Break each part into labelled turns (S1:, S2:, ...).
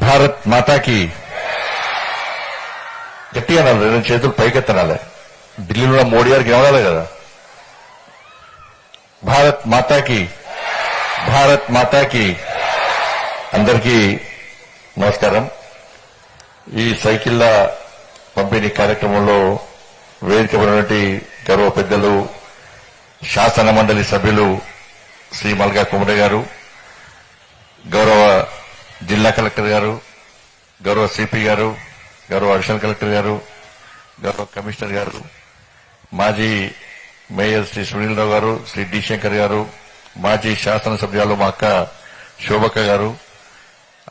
S1: భారత్ మాతాకి గట్టిగా అనాలి రెండు చేతులు పైకెత్తనాలి ఢిల్లీలో ఉన్న మోడీ గారికి ఏమనాలి కదా? భారత్ మాతాకి భారత్ మాతాకి అందరికీ నమస్కారం. ఈ సైకిళ్ళ పంపిణీ కార్యక్రమంలో వేదిక ఉన్నటువంటి గౌరవ పెద్దలు శాసన మండలి సభ్యులు శ్రీ మల్గా కుమరే గారు గౌరవ జిల్లా కలెక్టర్ గారు గౌరవ సిపి గారు గౌరవ అడిషనల్ కలెక్టర్ గారు గౌరవ కమిషనర్ గారు మాజీ మేయర్ శ్రీ సునీలరావు గారు శ్రీ డి శంకర్ గారు మాజీ శాసనసభ్యులు మా అక్క శోభక్క గారు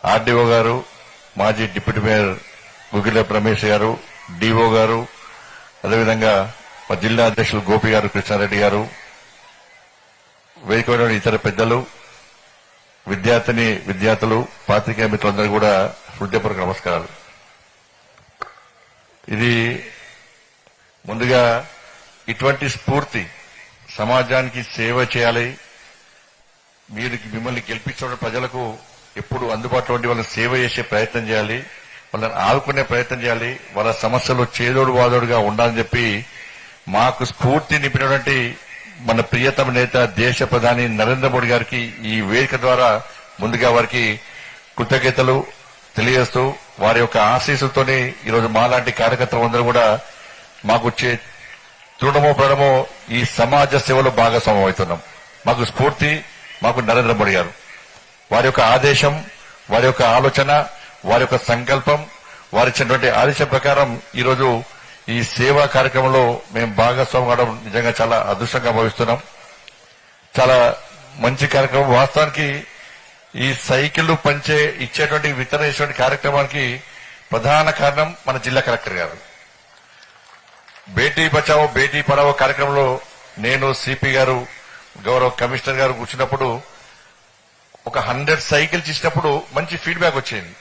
S1: ఆర్డీఓ గారు మాజీ డిప్యూటీ మేయర్ గుగిల రమేష్ గారు డిఓ గారు అదేవిధంగా మా జిల్లా అధ్యక్షులు గోపి గారు కృష్ణారెడ్డి గారు వేదిక ఇతర పెద్దలు విద్యార్థిని విద్యార్థులు పాత్రికేయ మిత్రులందరూ కూడా హృదయపూర్వక నమస్కారాలు. ఇది ముందుగా ఇటువంటి స్ఫూర్తి సమాజానికి సేవ చేయాలి. మీరు మిమ్మల్ని గెలిపించిన ప్రజలకు ఎప్పుడు అందుబాటులో ఉండి వాళ్ళని సేవ చేసే ప్రయత్నం చేయాలి. వాళ్ళని ఆదుకునే ప్రయత్నం చేయాలి. వాళ్ళ సమస్యలు చేదోడు వాదోడుగా ఉండాలని చెప్పి మాకు స్ఫూర్తి నింపినటువంటి మన ప్రియతమ నేత దేశ ప్రధాని నరేంద్ర మోడీ గారికి ఈ వేదిక ద్వారా ముందుగా వారికి కృతజ్ఞతలు తెలియజేస్తూ వారి యొక్క ఆశీస్సులతోనే ఈరోజు మాలాంటి కార్యకర్తలందరూ కూడా మాకు వచ్చే తృణమో ప్రణమో ఈ సమాజ సేవలో భాగస్వామ్యం అవుతున్నాం. మాకు స్ఫూర్తి మాకు నరేంద్ర మోడీ గారు. వారి యొక్క ఆదేశం వారి యొక్క ఆలోచన వారి యొక్క సంకల్పం వారిచ్చినటువంటి ఆదేశం ప్రకారం ఈరోజు ఈ సేవా కార్యక్రమంలో మేము భాగస్వామి కావడం నిజంగా చాలా అదృష్టంగా భావిస్తున్నాం. చాలా మంచి కార్యక్రమం. వాస్తవానికి ఈ సైకిళ్ళు పంచే ఇచ్చేటువంటి వితరణ చేసేటువంటి కార్యక్రమానికి ప్రధాన కారణం మన జిల్లా కలెక్టర్ గారు. బేటీ బచావో బేటీ పడావో కార్యక్రమంలో నేను సిపి గారు గౌరవ కమిషనర్ గారు కూర్చున్నప్పుడు ఒక హండ్రెడ్ సైకిల్స్ ఇచ్చినప్పుడు మంచి ఫీడ్బ్యాక్ వచ్చింది.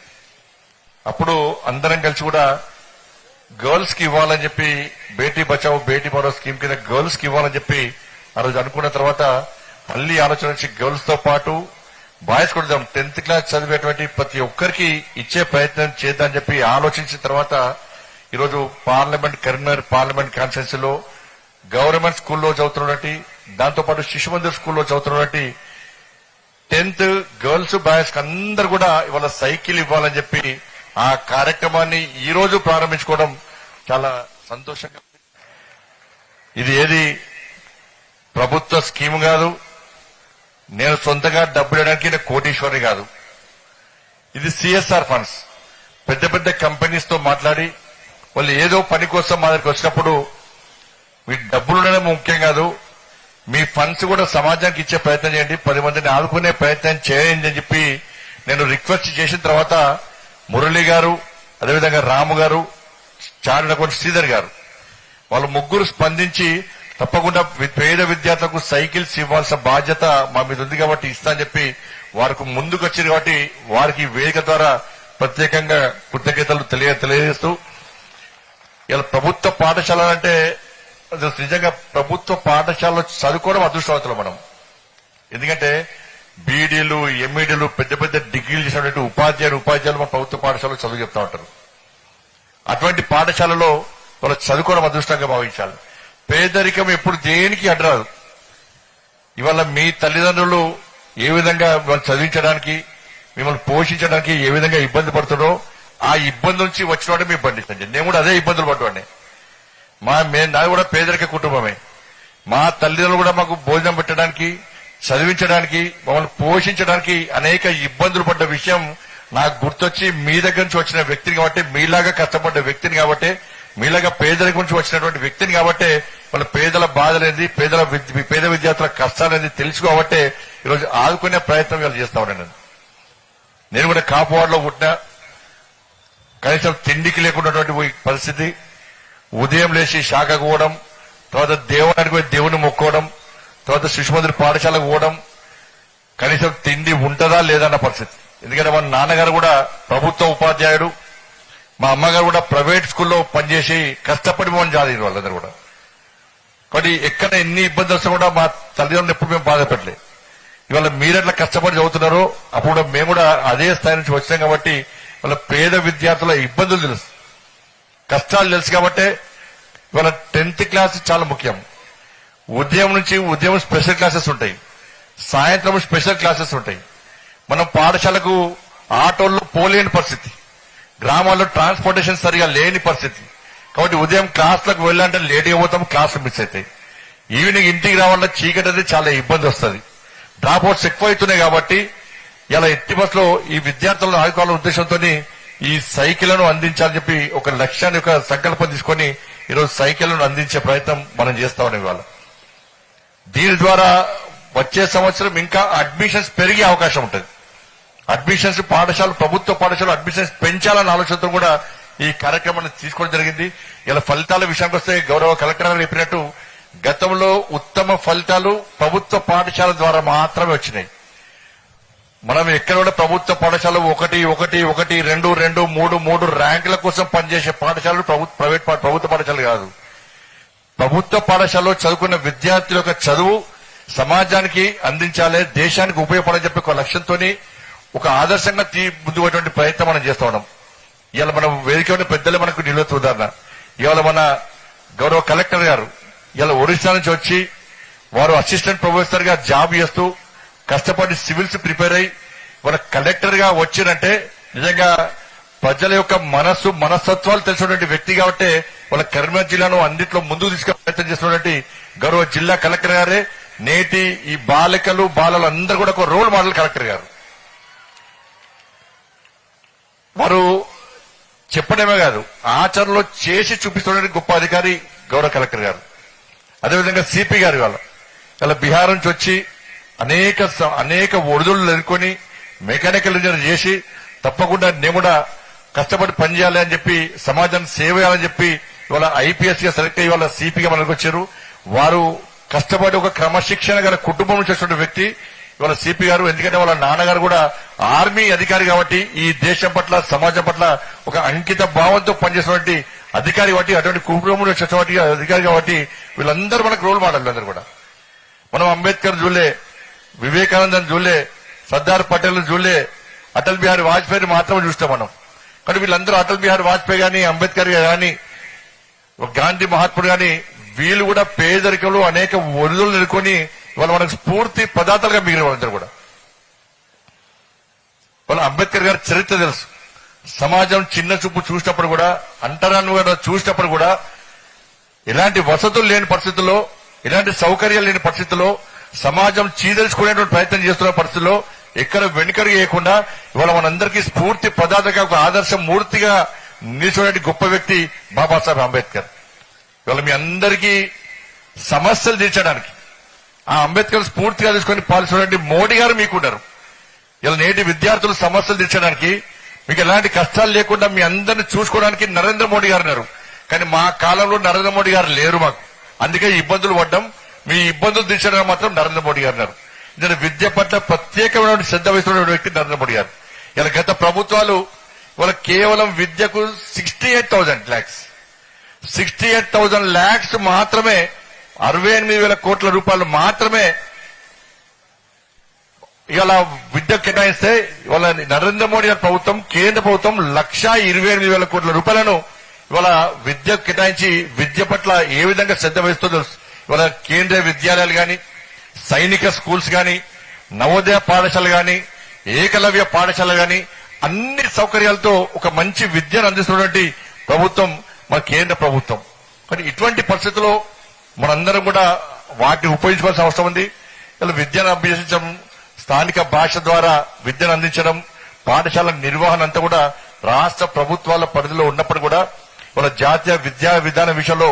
S1: అప్పుడు అందరం కలిసి కూడా గర్ల్స్కి ఇవ్వాలని చెప్పి బేటీ బచావో బేటీ పడావో స్కీమ్ కింద గర్ల్స్కి ఇవ్వాలని చెప్పి ఆ రోజు అనుకున్న తర్వాత మళ్ళీ ఆలోచన నుంచి గర్ల్స్తో పాటు బాయ్స్ కూడా టెన్త్ క్లాస్ చదివేటువంటి ప్రతి ఒక్కరికి ఇచ్చే ప్రయత్నం చేద్దామని చెప్పి ఆలోచించిన తర్వాత ఈరోజు పార్లమెంట్ కరీంనగర్ పార్లమెంట్ కాన్స్టిట్యున్సీలో గవర్నమెంట్ స్కూల్లో చదువుతున్నటువంటి దాంతోపాటు శిశు మందిర్ స్కూల్లో చదువుతున్నటువంటి టెన్త్ గర్ల్స్ బాయ్స్ అందరు కూడా ఇవాళ సైకిల్ ఇవ్వాలని చెప్పి ఆ కార్యక్రమాన్ని ఈ రోజు ప్రారంభించుకోవడం చాలా సంతోషంగా ఇది ఏది? ప్రభుత్వ స్కీమ్ కాదు. నేను సొంతంగా డబ్బులు ఇవ్వడానికి కోటీశ్వరి కాదు. ఇది సిఎస్ఆర్ ఫండ్స్. పెద్ద పెద్ద కంపెనీస్తో మాట్లాడి వాళ్ళు ఏదో పని కోసం మా దగ్గరికి వచ్చినప్పుడు మీ డబ్బులు ఉండడం ముఖ్యం కాదు. మీ ఫండ్స్ కూడా సమాజానికి ఇచ్చే ప్రయత్నం చేయండి. పది మందిని ఆదుకునే ప్రయత్నం చేయండి అని చెప్పి నేను రిక్వెస్ట్ చేసిన తర్వాత మురళి గారు అదేవిధంగా రాము గారు చారినకొండ శ్రీధర్ గారు. వాళ్ళు ముగ్గురు స్పందించి తప్పకుండా పేద విద్యార్థులకు సైకిల్స్ ఇవ్వాల్సిన బాధ్యత మా మీద ఉంది కాబట్టి ఇస్తా అని చెప్పి వారికి ముందుకు వచ్చింది కాబట్టి వారికి వేదిక ద్వారా ప్రత్యేకంగా కృతజ్ఞతలు తెలియ తెలియజేస్తూ ఇలా ప్రభుత్వ పాఠశాల అంటే నిజంగా ప్రభుత్వ పాఠశాలలో చదువుకోవడం అదృష్టవంతులు మనం. ఎందుకంటే బీడీలు ఎంఈడీలు పెద్ద పెద్ద డిగ్రీలు చేసినటువంటి ఉపాధ్యాయులు ఉపాధ్యాయులు మన ప్రభుత్వ పాఠశాలలో చదువు చెప్తా ఉంటారు. అటువంటి పాఠశాలలో వాళ్ళు చదువుకోవడం అదృష్టంగా భావించాలి. పేదరికం ఎప్పుడు దేనికి అడ్రాదు ఇవాళ మీ తల్లిదండ్రులు ఏ విధంగా వాళ్ళు చదివించడానికి మిమ్మల్ని పోషించడానికి ఏ విధంగా ఇబ్బంది పడుతుందో ఆ ఇబ్బంది నుంచి వచ్చినవాడే మీ పండించండి నేను కూడా అదే ఇబ్బందులు పడ్డవాడిని. మా మే నాది కూడా పేదరిక కుటుంబమే. మా తల్లిదండ్రులు కూడా మాకు భోజనం పెట్టడానికి చదివించడానికి మమ్మల్ని పోషించడానికి అనేక ఇబ్బందులు పడ్డ విషయం నాకు గుర్తొచ్చి మీ దగ్గర నుంచి వచ్చిన వ్యక్తిని కాబట్టి మీలాగా కష్టపడ్డ వ్యక్తిని కాబట్టి మీలాగా పేదల గురించి వచ్చినటువంటి వ్యక్తిని కాబట్టి మన పేదల బాధలేంది పేదల పేద విద్యార్థుల కష్టాలనేది తెలుసు కాబట్టి ఈరోజు ఆదుకునే ప్రయత్నం వీళ్ళు చేస్తా ఉన్నాను నేను. నేను కూడా కాపువాడలో పుట్టినా కనీసం తిండికి లేకున్నటువంటి పరిస్థితి ఉదయం లేచి శాఖకు పోవడం తర్వాత దేవుడానికి పోయి దేవుని మొక్కోవడం తర్వాత శిశుమందిరి పాఠశాలకు పోవడం కనీసం తిండి ఉంటుందా లేదన్న పరిస్థితి. ఎందుకంటే మా నాన్నగారు కూడా ప్రభుత్వ ఉపాధ్యాయుడు మా అమ్మగారు కూడా ప్రైవేట్ స్కూల్లో పనిచేసి కష్టపడి మమ్మల్ని చదివిన వాళ్ళందరూ కూడా. కాబట్టి ఎక్కడ ఎన్ని ఇబ్బందులు వస్తే కూడా మా తల్లిదండ్రులు ఎప్పుడు మేము బాధపడలే ఇవాళ మీరెట్లా కష్టపడి చదువుతున్నారో అప్పుడు మేము కూడా అదే స్థాయి నుంచి వచ్చాం కాబట్టి వాళ్ళ పేద విద్యార్థుల ఇబ్బందులు తెలుసు. కష్టాలు తెలుసు కాబట్టి ఇవాళ టెన్త్ క్లాస్ చాలా ముఖ్యం. ఉదయం నుంచి ఉదయం స్పెషల్ క్లాసెస్ ఉంటాయి. సాయంత్రం స్పెషల్ క్లాసెస్ ఉంటాయి. మనం పాఠశాలకు ఆటోల్లో పోలేని పరిస్థితి. గ్రామాల్లో ట్రాన్స్పోర్టేషన్ సరిగా లేని పరిస్థితి. కాబట్టి ఉదయం క్లాసులకు వెళ్ళాలంటే లేట్గా పోతాం క్లాసులు మిస్ అవుతాయి. ఈవినింగ్ ఇంటికి రావాలంటే చీకటి అనేది చాలా ఇబ్బంది వస్తుంది. డ్రాప్ అవుట్స్ ఎక్కువ అవుతున్నాయి కాబట్టి ఇలా ఎట్టి బస్సులో ఈ విద్యార్థులను ఆదుకోవాలనే ఉద్దేశంతో ఈ సైకిళ్ళను అందించాలని చెప్పి ఒక లక్ష్యాన్ని ఒక సంకల్పం తీసుకొని ఈరోజు సైకిళ్ళను అందించే ప్రయత్నం మనం చేస్తా ఉన్నాం ఇవాళ దీని ద్వారా వచ్చే సంవత్సరం ఇంకా అడ్మిషన్స్ పెరిగే అవకాశం ఉంటుంది. అడ్మిషన్స్ పాఠశాల ప్రభుత్వ పాఠశాల అడ్మిషన్స్ పెంచాలన్న ఆలోచనతో కూడా ఈ కార్యక్రమాన్ని తీసుకోవడం జరిగింది. ఇలా ఫలితాల విషయానికి వస్తే గౌరవ కలెక్టర్ గారు చెప్పినట్టు గతంలో ఉత్తమ ఫలితాలు ప్రభుత్వ పాఠశాల ద్వారా మాత్రమే వచ్చినాయి. మనం ఎక్కడ కూడా ప్రభుత్వ పాఠశాల ఒకటి ఒకటి ఒకటి రెండు రెండు మూడు మూడు ర్యాంకుల కోసం పనిచేసే పాఠశాలలు ప్రభుత్వ ప్రైవేట్ ప్రభుత్వ పాఠశాలలు కాదు. ప్రభుత్వ పాఠశాలలో చదువుకున్న విద్యార్థుల యొక్క చదువు సమాజానికి అందించాలి దేశానికి ఉపయోగపడాలని చెప్పి ఒక లక్ష్యంతో ఒక ఆదర్శంగా తీ ముందుకుపోయేటువంటి ప్రయత్నం మనం చేస్తా ఉన్నాం. ఇవాళ మనం వేదిక ఉన్న పెద్దలే మనకు నిలువెత్తు ఉదాహరణ. ఇవాళ మన గౌరవ కలెక్టర్ గారు ఇవాళ ఒరిస్సా నుంచి వచ్చి వారు అసిస్టెంట్ ప్రొఫెసర్గా జాబ్ చేస్తూ కష్టపడి సివిల్స్ ప్రిపేర్ అయ్యి వాళ్ళ కలెక్టర్గా వచ్చిరంటే నిజంగా ప్రజల యొక్క మనస్సు మనస్తత్వాలు తెలిసినటువంటి వ్యక్తి కాబట్టి వాళ్ళ కరీంనగర్ జిల్లాను అన్నింటిలో ముందుకు తీసుకెళ్ళే ప్రయత్నం చేస్తున్నటువంటి గౌరవ జిల్లా కలెక్టర్ గారే. నేటి ఈ బాలికలు బాలలు అందరూ కూడా ఒక రోల్ మోడల్ కలెక్టర్ గారు. వారు చెప్పడమే కాదు ఆచరణలో చేసి చూపిస్తున్న గొప్ప అధికారి గౌరవ కలెక్టర్ గారు. అదేవిధంగా సిపి గారు వాళ్ళ ఇలా బీహార్ నుంచి వచ్చి అనేక అనేక ఒడిదుళ్ళు ఎదుర్కొని మెకానికల్ ఇంజనీర్ చేసి తప్పకుండా నేను కూడా కష్టపడి పనిచేయాలి అని చెప్పి సమాజం సేవ చేయాలని చెప్పి ఇవాళ ఐపీఎస్గా సెలెక్ట్ అయ్యి వాళ్ళ సిపిగా మనకు వచ్చారు. వారు కష్టపడి ఒక క్రమశిక్షణ గల కుటుంబం నుంచి వచ్చిన వ్యక్తి ఇవాళ సిపి గారు. ఎందుకంటే వాళ్ళ నాన్నగారు కూడా ఆర్మీ అధికారి కాబట్టి ఈ దేశం పట్ల సమాజం పట్ల ఒక అంకిత భావంతో పనిచేసినటువంటి అధికారి కాబట్టి అటువంటి కుటుంబం నుంచి అధికారి కాబట్టి వీళ్ళందరూ మనకు రోల్ మోడల్ అందరూ కూడా. మనం అంబేద్కర్ జూలే వివేకానందన్ జూలే సర్దార్ పటేల్ జూలే అటల్ బిహారీ వాజ్పేయిని మాత్రమే చూస్తాం మనం. కానీ వీళ్ళందరూ అటల్ బిహారీ వాజ్పేయి గాని అంబేద్కర్ గాని గాంధీ మహాత్ముడు గాని వీళ్ళు కూడా పేదరికంలో అనేక ఒడిదులు ఎదుర్కొని వాళ్ళు మనకు స్ఫూర్తి పదార్థాలుగా మిగిలిన వాళ్ళందరూ కూడా. వాళ్ళ అంబేద్కర్ గారి చరిత్ర తెలుసు. సమాజం చిన్న చూపు చూసినప్పుడు కూడా అంటరాను చూసినప్పుడు కూడా ఇలాంటి వసతులు లేని పరిస్థితుల్లో ఇలాంటి సౌకర్యాలు లేని పరిస్థితుల్లో సమాజం చీదరించుకునేటువంటి ప్రయత్నం చేస్తున్న పరిస్థితుల్లో ఎక్కడ వెనుకరు వేయకుండా ఇవాళ మనందరికీ స్ఫూర్తి పదార్థంగా ఒక ఆదర్శ మూర్తిగా నిలిచినటువంటి గొప్ప వ్యక్తి బాబాసాహెబ్ అంబేద్కర్. ఇవాళ మీ అందరికీ సమస్యలు తీర్చడానికి ఆ అంబేద్కర్ స్ఫూర్తిగా తీసుకొని పాల్చినటువంటి మోడీ గారు మీకున్నారు. ఇలా నేటి విద్యార్థులు సమస్యలు తీర్చడానికి మీకు ఎలాంటి కష్టాలు లేకుండా మీ అందరిని చూసుకోవడానికి నరేంద్ర మోడీ గారు ఉన్నారు. కానీ మా కాలంలో నరేంద్ర మోడీ గారు లేరు మాకు. అందుకే ఇబ్బందులు పడ్డం మీ ఇబ్బందులు తీర్చడానికి మాత్రం నరేంద్ర మోడీ గారు ఉన్నారు. నేను విద్య పట్ల ప్రత్యేకమైన శ్రద్ధ వహిస్తున్న వ్యక్తి నరేంద్ర మోడీ గారు. ఇలా గత ప్రభుత్వాలు వాళ్ళ కేవలం విద్యకు sixty eight thousand lakhs sixty eight thousand lakhs మాత్రమే అరవై ఎనిమిది వేల కోట్ల రూపాయలు మాత్రమే ఇవాళ విద్య కేటాయిస్తే ఇవాళ నరేంద్ర మోడీ గారి ప్రభుత్వం కేంద్ర ప్రభుత్వం లక్షా ఇరవై ఎనిమిది వేల కోట్ల రూపాయలను ఇవాళ విద్య కేటాయించి విద్య పట్ల ఏ విధంగా శ్రద్ధ వహిస్తుందో ఇవాళ కేంద్రీయ విద్యాలయాలు కానీ సైనిక స్కూల్స్ గాని నవోదయ పాఠశాలలు గాని ఏకలవ్య పాఠశాల గాని అన్ని సౌకర్యాలతో ఒక మంచి విద్యను అందిస్తున్నటువంటి ప్రభుత్వం మన కేంద్ర ప్రభుత్వం. కానీ ఇటువంటి పరిస్థితుల్లో మనందరం కూడా వాటిని ఉపయోగించుకోవాల్సిన అవసరం ఉంది. ఇలా విద్యను అభ్యసించడం స్థానిక భాష ద్వారా విద్యను అందించడం పాఠశాల నిర్వహణ అంతా కూడా రాష్ట్ర ప్రభుత్వాల పరిధిలో ఉన్నప్పుడు కూడా వాళ్ళ జాతీయ విద్యా విధాన విషయంలో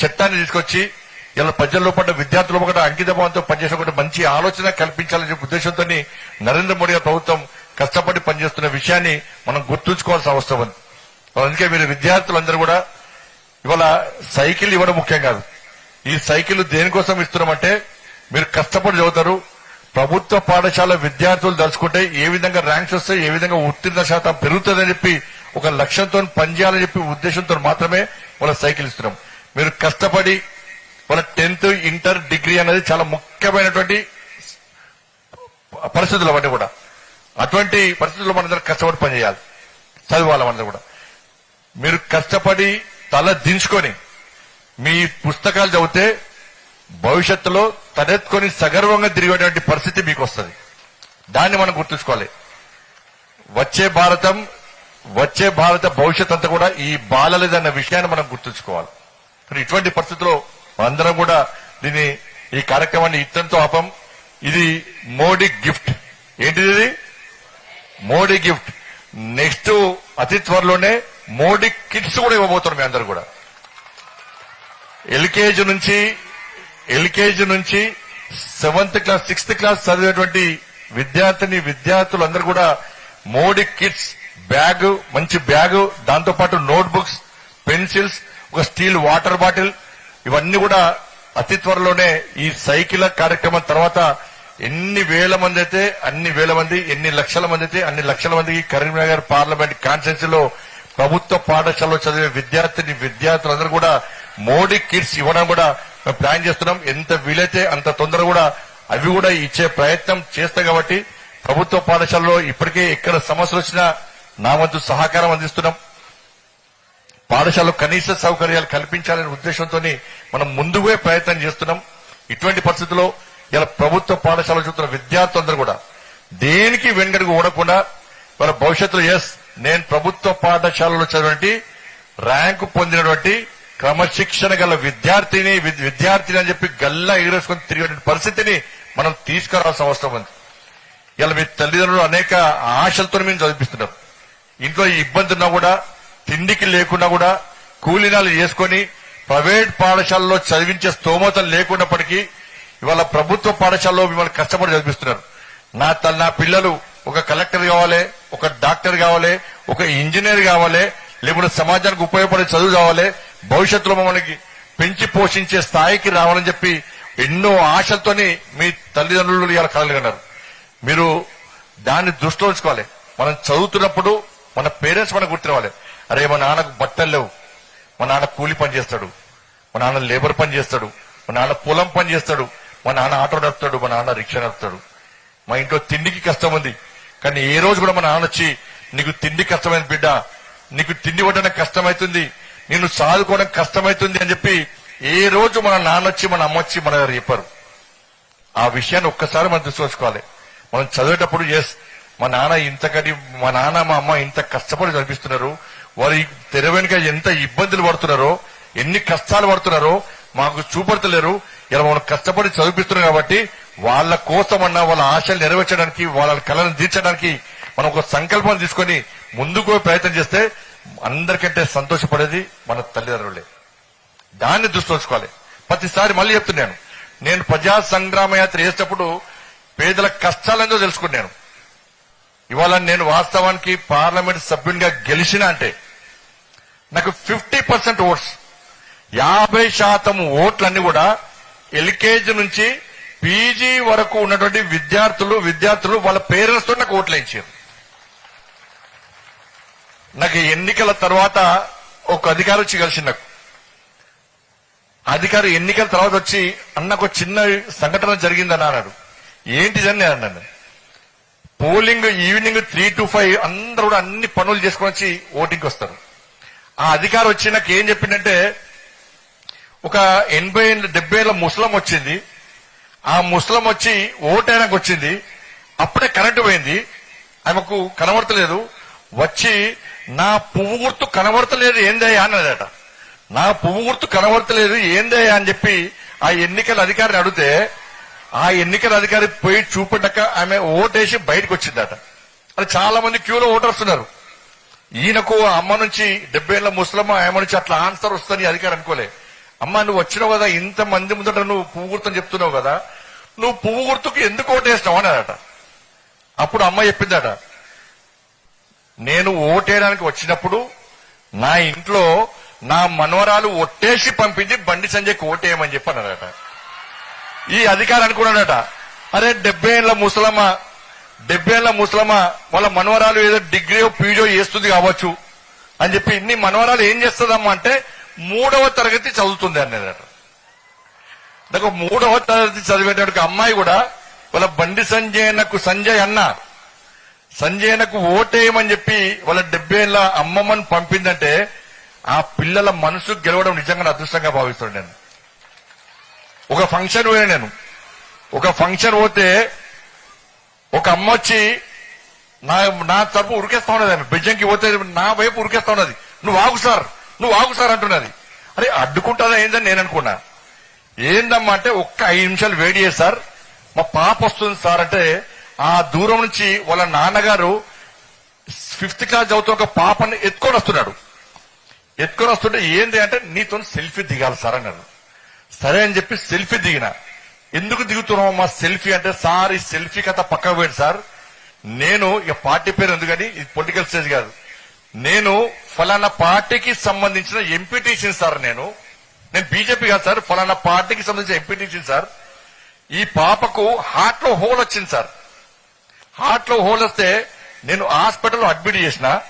S1: చట్టాన్ని తీసుకొచ్చి ఇలా ప్రజల్లో పడ్డ విద్యార్థుల ఒకటి అంకితభావంతో పనిచేసే పనిచేసిన మంచి ఆలోచన కల్పించాలనే ఉద్దేశంతో నరేంద్ర మోడీ ప్రభుత్వం కష్టపడి పనిచేస్తున్న విషయాన్ని మనం గుర్తుంచుకోవాల్సిన అవసరం ఉంది. అందుకే మీరు విద్యార్థులందరూ కూడా ఇవాళ సైకిల్ ఇవ్వడం ముఖ్యం కాదు. ఈ సైకిల్ దేనికోసం ఇస్తున్నామంటే మీరు కష్టపడి చదువుతారు. ప్రభుత్వ పాఠశాల విద్యార్థులు దలుచుకుంటే ఏ విధంగా ర్యాంక్స్ వస్తాయి ఏ విధంగా ఉత్తీర్ణ శాతం పెరుగుతుందని చెప్పి ఒక లక్ష్యంతో పనిచేయాలని చెప్పి ఉద్దేశంతో మాత్రమే వాళ్ళ సైకిల్ ఇస్తున్నాం. మీరు కష్టపడి వాళ్ళ టెన్త్ ఇంటర్ డిగ్రీ అనేది చాలా ముఖ్యమైనటువంటి పరిస్థితులు అవన్నీ కూడా. అటువంటి పరిస్థితుల్లో మనందరం కష్టపడి పనిచేయాలి. చదవాలి మనందరూ కూడా. మీరు కష్టపడి తల దించుకొని మీ పుస్తకాలు చదివితే భవిష్యత్తులో తలెత్తుకొని సగర్వంగా తిరిగేటువంటి పరిస్థితి మీకు వస్తుంది. దాన్ని మనం గుర్తుంచుకోవాలి. వచ్చే భారతం వచ్చే భారత భవిష్యత్ అంతా కూడా ఈ బాలలేదన్న విషయాన్ని మనం గుర్తుంచుకోవాలి. ఇటువంటి పరిస్థితుల్లో అందరం కూడా దీన్ని ఈ కార్యక్రమాన్ని ఇత్తంతో ఆపం. ఇది మోడీ గిఫ్ట్. ఏంటిది ఇది? మోడీ గిఫ్ట్. నెక్స్ట్ అతి త్వరలోనే మోడీ కిట్స్ కూడా ఇవ్వబోతున్నారు మీ అందరు కూడా. ఎల్కేజీ నుంచి ఎల్కేజీ నుంచి సెవెంత్ క్లాస్ సిక్స్త్ క్లాస్ చదివేటువంటి విద్యార్థిని విద్యార్థులందరూ కూడా మోడీ కిట్స్ బ్యాగ్ మంచి బ్యాగ్ దాంతో పాటు పెన్సిల్స్ ఒక స్టీల్ వాటర్ బాటిల్ ఇవన్నీ కూడా అతి త్వరలోనే ఈ సైకిల్ కార్యక్రమం తర్వాత ఎన్ని వేల మంది అయితే అన్ని వేల మంది ఎన్ని లక్షల మంది అయితే అన్ని లక్షల మందికి కరీంనగర్ పార్లమెంట్ కాన్స్టిట్యూన్సీలో ప్రభుత్వ పాఠశాలలో చదివే విద్యార్థిని విద్యార్థులందరూ కూడా మోడీ కిట్స్ ఇవ్వడం కూడా మేము ప్లాన్ చేస్తున్నాం. ఎంత వీలైతే అంత తొందర కూడా అవి కూడా ఇచ్చే ప్రయత్నం చేస్తాం కాబట్టి ప్రభుత్వ పాఠశాలలో ఇప్పటికే ఎక్కడ సమస్యలు వచ్చినా నా వంతు సహకారం అందిస్తున్నాం. పాఠశాలలో కనీస సౌకర్యాలు కల్పించాలనే ఉద్దేశంతో మనం ముందుగా ప్రయత్నం చేస్తున్నాం. ఇటువంటి పరిస్థితుల్లో ఇలా ప్రభుత్వ పాఠశాలలో చూస్తున్న విద్యార్థులందరూ కూడా దేనికి వెనుగడుగు ఓడకుండా వాళ్ళ భవిష్యత్తులో ఎస్ నేను ప్రభుత్వ పాఠశాలలో చదివినటువంటి ర్యాంకు పొందినటువంటి క్రమశిక్షణ గల విద్యార్థిని విద్యార్థిని అని చెప్పి గల్లా ఎగరేసుకొని తిరిగే పరిస్థితిని మనం తీసుకురావాల్సిన అవసరం ఉంది. ఇలా మీ తల్లిదండ్రులు అనేక ఆశలతో మేము చదివిస్తున్నారు ఇంట్లో ఇబ్బంది ఉన్నా కూడా తిండికి లేకుండా కూడా కూలీనాలు చేసుకొని ప్రైవేట్ పాఠశాలలో చదివించే స్తోమత లేకున్నప్పటికీ ఇవాళ ప్రభుత్వ పాఠశాలలో మిమ్మల్ని కష్టపడి చదివిస్తున్నారు. నా తల్ నా పిల్లలు ఒక కలెక్టర్ కావాలి ఒక డాక్టర్ కావాలి ఒక ఇంజనీర్ కావాలి లేకుంటే సమాజానికి ఉపయోగపడే చదువు కావాలి భవిష్యత్తులో మమ్మల్ని పెంచి పోషించే స్థాయికి రావాలని చెప్పి ఎన్నో ఆశలతోని మీ తల్లిదండ్రులు ఇలా కలగన్నారు మీరు దాన్ని దృష్టిలో ఉంచుకోవాలి. మనం చదువుతున్నప్పుడు మన పేరెంట్స్ మనకు గుర్తురావాలి. అరే మా నాన్నకు బట్టలు లేవు. మా నాన్న కూలి పని చేస్తాడు. మా నాన్న లేబర్ పని చేస్తాడు. మా నాన్న పొలం పని చేస్తాడు. మా నాన్న ఆటో నడుపుతాడు. మా నాన్న రిక్షా నడుపుతాడు. మా ఇంట్లో తిండికి కష్టం ఉంది. కానీ ఏ రోజు కూడా మా నాన్న వచ్చి నీకు తిండి కష్టమైంది బిడ్డ. నీకు తిండి పట్టడం కష్టమైతుంది. నిన్ను సాదుకోవడం కష్టమైతుంది అని చెప్పి ఏ రోజు మన నాన్న వచ్చి మన అమ్మ వచ్చి మన గారు చెప్పారు. ఆ విషయాన్ని ఒక్కసారి మనం తీసుకొచ్చుకోవాలి మనం చదివేటప్పుడు ఎస్ మా నాన్న ఇంతకని మా నాన్న మా అమ్మ ఇంత కష్టపడి చదివిస్తున్నారు. వారు తెర వెనుక ఎంత ఇబ్బందులు పడుతున్నారో ఎన్ని కష్టాలు పడుతున్నారో మాకు చూపడతలేరు. ఇలా మనం కష్టపడి చదివిస్తున్నారు కాబట్టి వాళ్ళ కోసమన్నా వాళ్ళ ఆశలు నెరవేర్చడానికి వాళ్ళ కళను తీర్చడానికి మనం ఒక సంకల్పం తీసుకొని ముందుకు ప్రయత్నం చేస్తే అందరికంటే సంతోషపడేది మన తల్లిదండ్రులే. దాన్ని దృష్టి ఉంచుకోవాలి. ప్రతిసారి మళ్ళీ చెప్తున్నాను. నేను ప్రజా సంగ్రామ యాత్ర చేసేటప్పుడు పేదల కష్టాలేందో తెలుసుకున్నాను. ఇవాళ నేను వాస్తవానికి పార్లమెంట్ సభ్యునిగా గెలిచిన అంటే నాకు ఫిఫ్టీ పర్సెంట్ ఓట్స్ యాభై శాతం ఓట్లన్నీ కూడా ఎల్కేజీ నుంచి పీజీ వరకు ఉన్నటువంటి విద్యార్థులు విద్యార్థులు వాళ్ళ పేరెంట్స్తో నాకు ఓట్లు ఇచ్చారు నాకు ఎన్నికల తర్వాత ఒక అధికారి వచ్చి కలిసి నాకు. అధికారి ఎన్నికల తర్వాత వచ్చి అన్నకు చిన్న సంఘటన జరిగిందని అన్నాడు ఏంటిదని నేను అన్నాను. Polling evening three to five అందరూ కూడా అన్ని పనులు చేసుకొని వచ్చి ఓటింగ్కి వస్తారు. ఆ అధికారం వచ్చి నాకు ఏం చెప్పిందంటే ఒక ఎనభై డెబ్బై ఏళ్ళ ముసలం వచ్చింది. ఆ ముసలం వచ్చి ఓటైనాక వచ్చింది. అప్పుడే కరెంటు పోయింది. ఆమెకు కనబడతలేదు. వచ్చి నా పువ్వు గుర్తు కనబడతలేదు ఏందయ్యా అన్నదట. నా పువ్వు గుర్తు కనబడతలేదు ఏందయ్యా అని చెప్పి ఆ ఎన్నికల అధికారిని అడిగితే ఆ ఎన్నికల అధికారి పోయి చూపడ్డాక ఆమె ఓటేసి బయటకు వచ్చిందట. అది చాలా మంది క్యూలో ఓటర్స్ ఉన్నారు ఈయనకు అమ్మ నుంచి డెబ్బై ఏళ్ళ ముసలమ్మ ఆమె నుంచి అట్లా ఆన్సర్ వస్తుంది అధికారి అనుకోలే. అమ్మ నువ్వు వచ్చినావు కదా ఇంత మంది ముందట నువ్వు పువ్వు గుర్తని చెప్తున్నావు కదా నువ్వు పువ్వు గుర్తుకు ఎందుకు ఓటేసినావు అన్నాడట అప్పుడు అమ్మ చెప్పిందట నేను ఓటేయడానికి వచ్చినప్పుడు నా ఇంట్లో నా మనవరాలు ఒట్టేసి పంపించి బండి సంజయ్కి ఓటేయమని చెప్పి అన్నాడట ఈ అధికారి అనుకున్నాడట అరే డెబ్బై ఏళ్ళ ముసలమ్మ డెబ్బై ఏళ్ళ ముసలమ్మ వాళ్ళ మనవరాలు ఏదో డిగ్రీ పీజో చేస్తుంది కావచ్చు అని చెప్పి ఇన్ని మనవరాలు ఏం చేస్తుందమ్మా అంటే మూడవ తరగతి చదువుతుంది అన్నదట. నాకు మూడవ తరగతి చదివేటటువంటి అమ్మాయి కూడా వాళ్ళ బండి సంజయ్ సంజయ్ అన్న సంజయనకు ఓటేయమని చెప్పి వాళ్ళ డెబ్బై ఏళ్ళ అమ్మమ్మని పంపిందంటే ఆ పిల్లల మనసు గెలవడం నిజంగా అదృష్టంగా భావిస్తాడు నేను. ఒక ఫంక్షన్ పోయినా నేను. ఒక ఫంక్షన్ పోతే ఒక అమ్మ వచ్చి నా నా తరపు ఉరికేస్తా ఉన్నది ఆమె. బిడ్జంకి పోతే నా వైపు ఉరికేస్తా ఉన్నది. నువ్వు ఆగు సార్ నువ్వు ఆగు సార్ అంటున్నది. అరే అడ్డుకుంటుందా ఏందని నేను అనుకున్నా. ఏందమ్మా అంటే ఒక్క ఐదు నిమిషాలు వేడి చేసి సార్. మా పాప వస్తుంది సార్ అంటే ఆ దూరం నుంచి వాళ్ళ నాన్నగారు ఫిఫ్త్ క్లాస్ చదువుతున్న ఒక పాపని ఎత్తుకొని వస్తున్నాడు. ఎత్తుకొని వస్తుంటే ఏంది అంటే నీతో సెల్ఫీ దిగాలి సార్ అన్నారు. సరే అని చెప్పి సెల్ఫీ దిగిన. ఎందుకు దిగుతున్నావు మా సెల్ఫీ అంటే సార్ ఈ సెల్ఫీ కథ పక్కకు పోయింది సార్. నేను ఇక పార్టీ పేరు ఎందుకని? ఇది పొలిటికల్ స్టేజ్ కాదు. నేను ఫలానా పార్టీకి సంబంధించిన ఎంపీటీసీ సార్ నేను. నేను బీజేపీ కాదు సార్ ఫలానా పార్టీకి సంబంధించిన ఎంపీటీసీ సార్. ఈ పాపకు హార్ట్లో హోల్ వచ్చింది సార్. హార్ట్లో హోల్ వస్తే నేను హాస్పిటల్లో అడ్మిట్ చేసిన.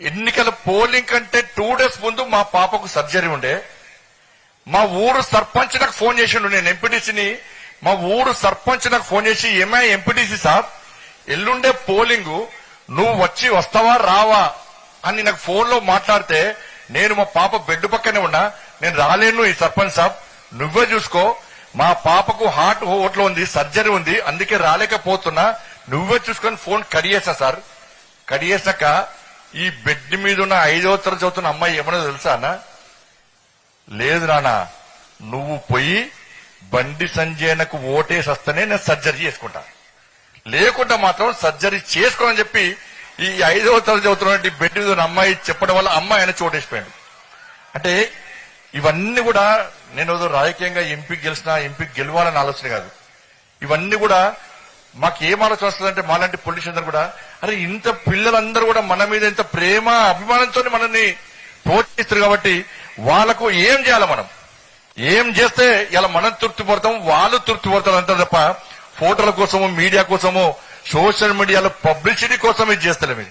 S1: ఎన్నికల పోలింగ్ కంటే టూ డేస్ ముందు మా పాపకు సర్జరీ ఉండే. మా ఊరు సర్పంచ్ నాకు ఫోన్ చేసిండు నేను ఎంపీటీసీని. మా ఊరు సర్పంచ్ నాకు ఫోన్ చేసి ఏమై ఎంపీటీసీ సార్? ఎల్లుండే పోలింగ్. నువ్వు వచ్చి వస్తావా రావా? అని నాకు ఫోన్లో మాట్లాడితే నేను మా పాప బెడ్ పక్కనే ఉన్నా. నేను రాలేను ఈ సర్పంచ్ సాబ్. నువ్వే చూసుకో. మా పాపకు హార్ట్ ఓట్లో ఉంది సర్జరీ ఉంది. అందుకే రాలేకపోతున్నా. నువ్వే చూసుకొని ఫోన్ కడియేసా సార్. కడియేసాక ఈ బెడ్ మీద ఉన్న ఐదో తరగతి చదువుతున్న అమ్మాయి ఏమన్నా తెలుసా అన్నా? లేదు నానా నువ్వు పోయి బండి సంజయనకు ఓటేసి వస్తేనే నేను సర్జరీ చేసుకుంటా. లేకుండా మాత్రం సర్జరీ చేసుకోనని చెప్పి ఈ ఐదవ తరగతి చదువుతున్నటువంటి బెడ్ మీద అమ్మాయి చెప్పడం వల్ల అమ్మాయి ఆయన చోటేసిపోయాడు. అంటే ఇవన్నీ కూడా నేను ఏదో రాజకీయంగా ఎంపీ గెలిచినా ఎంపీ గెలవాలని ఆలోచన కాదు. ఇవన్నీ కూడా మాకు ఏం ఆలోచన వస్తుందంటే మాలాంటి పొలిటీషియన్ కూడా అరే ఇంత పిల్లలందరూ కూడా మన మీద ఇంత ప్రేమ అభిమానంతో మనల్ని ప్రోత్సహిస్తారు కాబట్టి వాళ్ళకు ఏం చేయాలి మనం? ఏం చేస్తే ఇలా మనం తృప్తి పడతాం వాళ్ళు తృప్తి పడతారు అంతే తప్ప ఫోటోల కోసము మీడియా కోసము సోషల్ మీడియాలో పబ్లిసిటీ కోసం ఇది చేస్తారు ఇది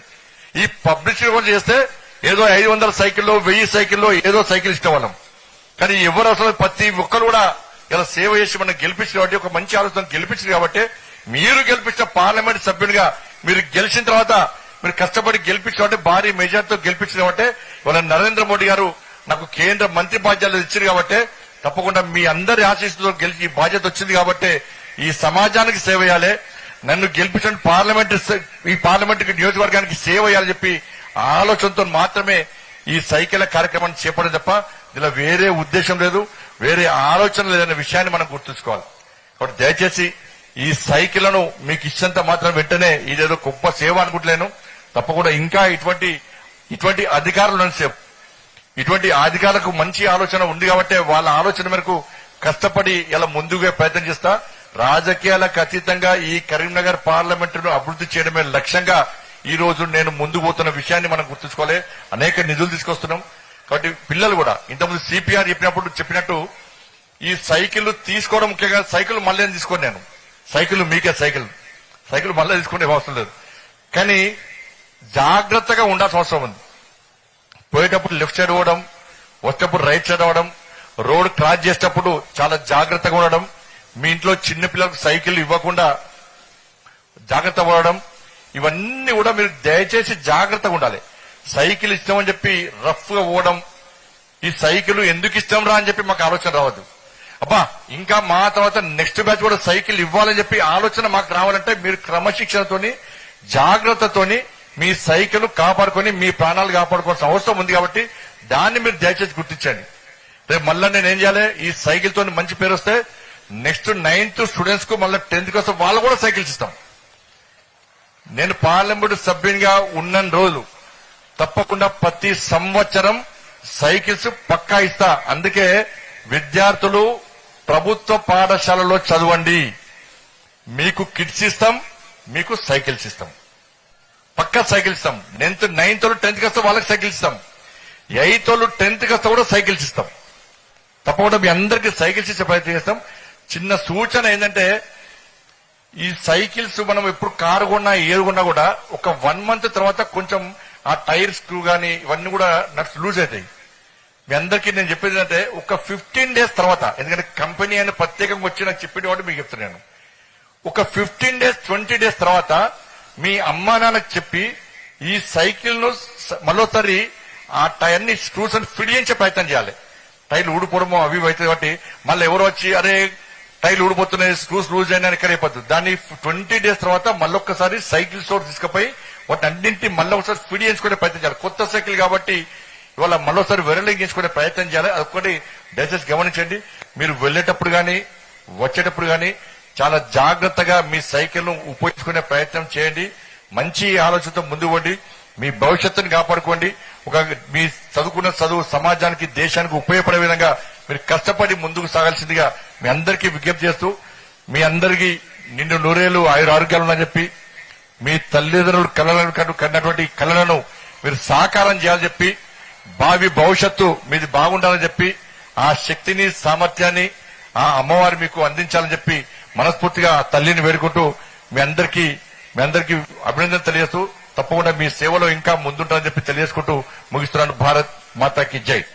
S1: ఈ పబ్లిసిటీ కోసం చేస్తే ఏదో ఐదు వందల సైకిల్లో వెయ్యి సైకిల్లో ఏదో సైకిల్ ఇష్టం వాళ్ళం కానీ ఎవరు అసలు ప్రతి ఒక్కరు కూడా ఇలా సేవ చేసి మనం గెలిపించారు కాబట్టి ఒక మంచి ఆలోచన గెలిపించారు కాబట్టి మీరు గెలిపించిన పార్లమెంట్ సభ్యునిగా మీరు గెలిచిన తర్వాత మీరు కష్టపడి గెలిపించిన భారీ మెజార్టీతో గెలిపించిన కాబట్టి ఇవాళ నరేంద్ర మోడీ గారు నాకు కేంద్ర మంత్రి బాధ్యతలు ఇచ్చారు కాబట్టి తప్పకుండా మీ అందరి ఆశీస్సుతో గెలిచి ఈ బాధ్యత వచ్చింది కాబట్టి ఈ సమాజానికి సేవ చేయాలి. నన్ను గెలిపించిన పార్లమెంట్ ఈ పార్లమెంట్ నియోజకవర్గానికి సేవ చేయాలని చెప్పి ఆలోచనతో మాత్రమే ఈ సైకిల్ కార్యక్రమాన్ని చేపడం తప్ప ఇలా వేరే ఉద్దేశం లేదు వేరే ఆలోచన లేదనే విషయాన్ని మనం గుర్తుంచుకోవాలి. కాబట్టి దయచేసి ఈ సైకిళ్ళను మీకు ఇచ్చేంత మాత్రం వెంటనే ఇదేదో గొప్ప సేవ అనుకుంటలేను. తప్పకుండా ఇంకా ఇటువంటి ఇటువంటి అధికారులు నన్ను ఇటువంటి అధికారులకు మంచి ఆలోచన ఉంది కాబట్టి వాళ్ళ ఆలోచన మేరకు కష్టపడి ఇలా ముందుగా ప్రయత్నం చేస్తా. రాజకీయాలకు అతీతంగా ఈ కరీంనగర్ పార్లమెంటును అభివృద్ధి చేయడమే లక్ష్యంగా ఈ రోజు నేను ముందు పోతున్న విషయాన్ని మనం గుర్తుంచుకోవాలి. అనేక నిధులు తీసుకొస్తున్నాం. కాబట్టి పిల్లలు కూడా ఇంతకుముందు సిపిఆర్ చెప్పినప్పుడు చెప్పినట్టు ఈ సైకిల్ తీసుకోవడం ముఖ్యంగా సైకిల్ మళ్ళీ తీసుకోను నేను. సైకిల్ మీకే సైకిల్ సైకిల్ మళ్ళీ తీసుకునే అవసరం లేదు. కానీ జాగ్రత్తగా ఉండాల్సిన అవసరం ఉంది. పోయేటప్పుడు లెఫ్ట్ సైడ్ పోవడం వచ్చేటప్పుడు రైట్ సైడ్ అవ్వడం రోడ్ క్రాస్ చేసేటప్పుడు చాలా జాగ్రత్తగా ఉండడం మీ ఇంట్లో చిన్నపిల్లలకు సైకిల్ ఇవ్వకుండా జాగ్రత్త పడడం ఇవన్నీ కూడా మీరు దయచేసి జాగ్రత్తగా ఉండాలి. సైకిల్ ఇస్తామని చెప్పి రఫ్గా పోవడం ఈ సైకిల్ ఎందుకు ఇష్టం రా అని చెప్పి మాకు ఆలోచన రావద్దు. అబ్బా ఇంకా మా తర్వాత నెక్స్ట్ బ్యాచ్ కూడా సైకిల్ ఇవ్వాలని చెప్పి ఆలోచన మాకు రావాలంటే మీరు క్రమశిక్షణతోని జాగ్రత్తతోని మీ సైకిల్ కాపాడుకొని మీ ప్రాణాలు కాపాడుకోవాల్సిన అవసరం ఉంది కాబట్టి దాన్ని మీరు దయచేసి గుర్తించండి. రేపు మళ్ళీ నేను ఏం చేయాలి? ఈ సైకిల్తో మంచి పేరు వస్తే నెక్స్ట్ నైన్త్ స్టూడెంట్స్కు మళ్ళీ టెన్త్ కోసం వాళ్ళు కూడా సైకిల్స్ ఇస్తాం. నేను పార్లమెంట్ సభ్యునిగా ఉన్న రోజులు తప్పకుండా ప్రతి సంవత్సరం సైకిల్స్ పక్కా ఇస్తా. అందుకే విద్యార్థులు ప్రభుత్వ పాఠశాలలో చదవండి. మీకు కిట్స్ ఇస్తాం మీకు సైకిల్స్ ఇస్తాం. పక్కా సైకిల్ ఇస్తాం. నైన్త్ నైన్త్ వాళ్ళు టెన్త్కి వస్తే వాళ్ళకి సైకిల్ ఇస్తాం. ఎయిత్ వాళ్ళు టెన్త్ వస్తే కూడా సైకిల్స్ ఇస్తాం. తప్పకుండా మీ అందరికీ సైకిల్స్ ఇచ్చే ప్రయత్నం చేస్తాం. చిన్న సూచన ఏంటంటే ఈ సైకిల్స్ మనం ఎప్పుడు కారు కొన్నా ఏరు కొన్నా కూడా ఒక వన్ మంత్ తర్వాత కొంచెం ఆ టైర్ స్క్రూ ఇవన్నీ కూడా నట్స్ లూజ్ అవుతాయి. మీ అందరికీ నేను చెప్పేది ఏంటంటే ఒక ఫిఫ్టీన్ డేస్ తర్వాత ఎందుకంటే కంపెనీ అని ప్రత్యేకంగా వచ్చి నాకు చెప్పిన కాబట్టి మీకు చెప్తున్నాను. ఒక ఫిఫ్టీన్ డేస్ ట్వంటీ డేస్ తర్వాత మీ అమ్మా నాన్నకు చెప్పి ఈ సైకిల్ను మరోసారి ఆ టైర్ని స్క్రూస్ అని ఫిట్ చేయించే ప్రయత్నం చేయాలి. టైర్లు ఊడిపోవడము అవి అవుతుంది కాబట్టి మళ్ళీ ఎవరు వచ్చి అరే టైర్లు ఊడిపోతున్నాయి స్క్రూస్ లూజ్ అయినా ఇక్కడ అయిపోతుంది దాన్ని ట్వంటీ డేస్ తర్వాత మళ్ళొక్కసారి సైకిల్ స్టోర్ తీసుకుపోయి వాటి అన్నింటి మళ్ళీ ఒకసారి ఫిట్ చేయించుకునే ప్రయత్నం చేయాలి. కొత్త సైకిల్ కాబట్టి ఇవాళ మళ్ళీసారి వెరలింగించుకునే ప్రయత్నం చేయాలి. అదొకటి దయచేసి గమనించండి. మీరు వెళ్ళేటప్పుడు కానీ వచ్చేటప్పుడు కానీ చాలా జాగ్రత్తగా మీ సైకిల్ను ఉపయోగించుకునే ప్రయత్నం చేయండి. మంచి ఆలోచనతో ముందు పోండి మీ భవిష్యత్తుని కాపాడుకోండి. ఒక మీ చదువుకున్న చదువు సమాజానికి దేశానికి ఉపయోగపడే విధంగా మీరు కష్టపడి ముందుకు సాగాల్సిందిగా మీ అందరికీ విజ్ఞప్తి చేస్తూ మీ అందరికీ నిండు నూరేళ్ళు ఆయుర ఆరోగ్యాలు ఉన్నాయని చెప్పి మీ తల్లిదండ్రులు కళలను కను- కన్నటువంటి కళలను మీరు సాకారం చేయాలని చెప్పి భావి భవిష్యత్తు మీది బాగుండాలని చెప్పి ఆ శక్తిని సామర్థ్యాన్ని ఆ అమ్మవారు మీకు అందించాలని చెప్పి మనస్ఫూర్తిగా తల్లిని వేడుకుంటూ మీ అందరికీ మీ అందరికీ అభినందన తెలియజేస్తూ తప్పకుండా మీ సేవలో ఇంకా ముందుంటారని చెప్పి తెలియజేసుకుంటూ ముగిస్తున్నాను. భారత్ మాతాకి జై.